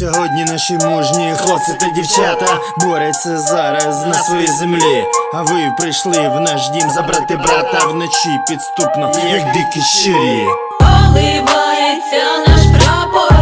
Наші мужні хлопці та дівчата борються зараз на своїй землі. А ви прийшли в наш дім забрати брата вночі підступно, як дикі щирі. Поливається наш прапор,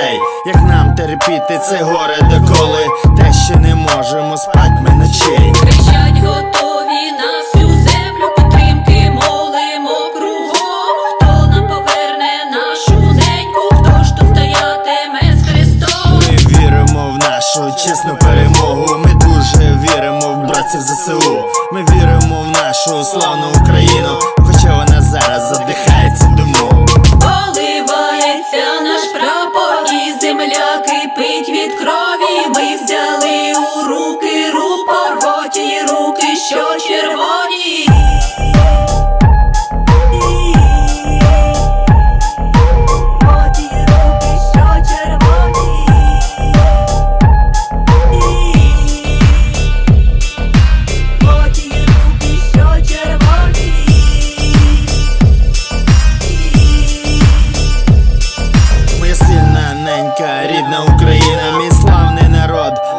дітей. Як нам терпіти це горе доколи, те, що не можемо спать ми ночей. Кричать готові на всю землю, підтримки молимо кругом. Хто нам поверне нашу неньку, хто ж тут стоятиме з Христом? Ми віримо в нашу чесну перемогу. Ми дуже віримо в братців ЗСУ. Ми віримо в нашу славну Україну, хоча кипить від крові. Ми взяли у руки рупор, поті руки, що червоні.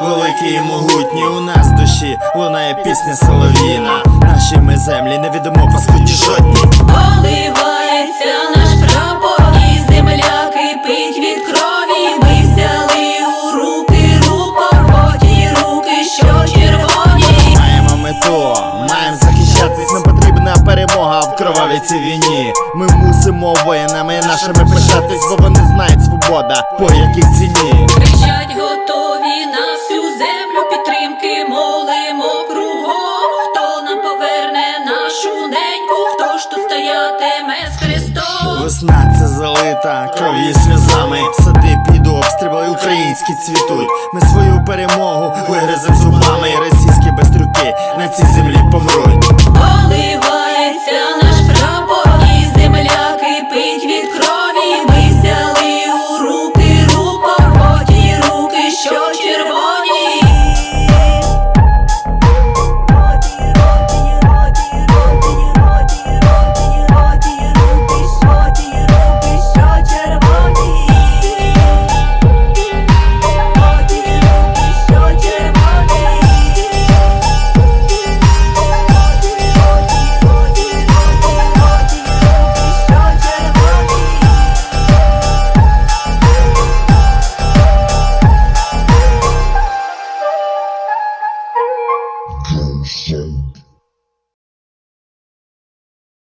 Великий і могутній. У нас душі лунає пісня солов'їна. Наші ми землі не відомо паскудні жодні. Поливається наш прапор, і земля кипить від крові. Ми взяли у руки рупор, поті руки, що червоні. Маємо мету, маємо захищатись, нам потрібна перемога в кровавій цій війні. Ми мусимо воїнами нашими пишатись, бо вони знають свобода, по якій ціні. Кричать готові Весна це залита кров'ю сльозами. Сади під обстріли українські цвітуть. Ми свою перемогу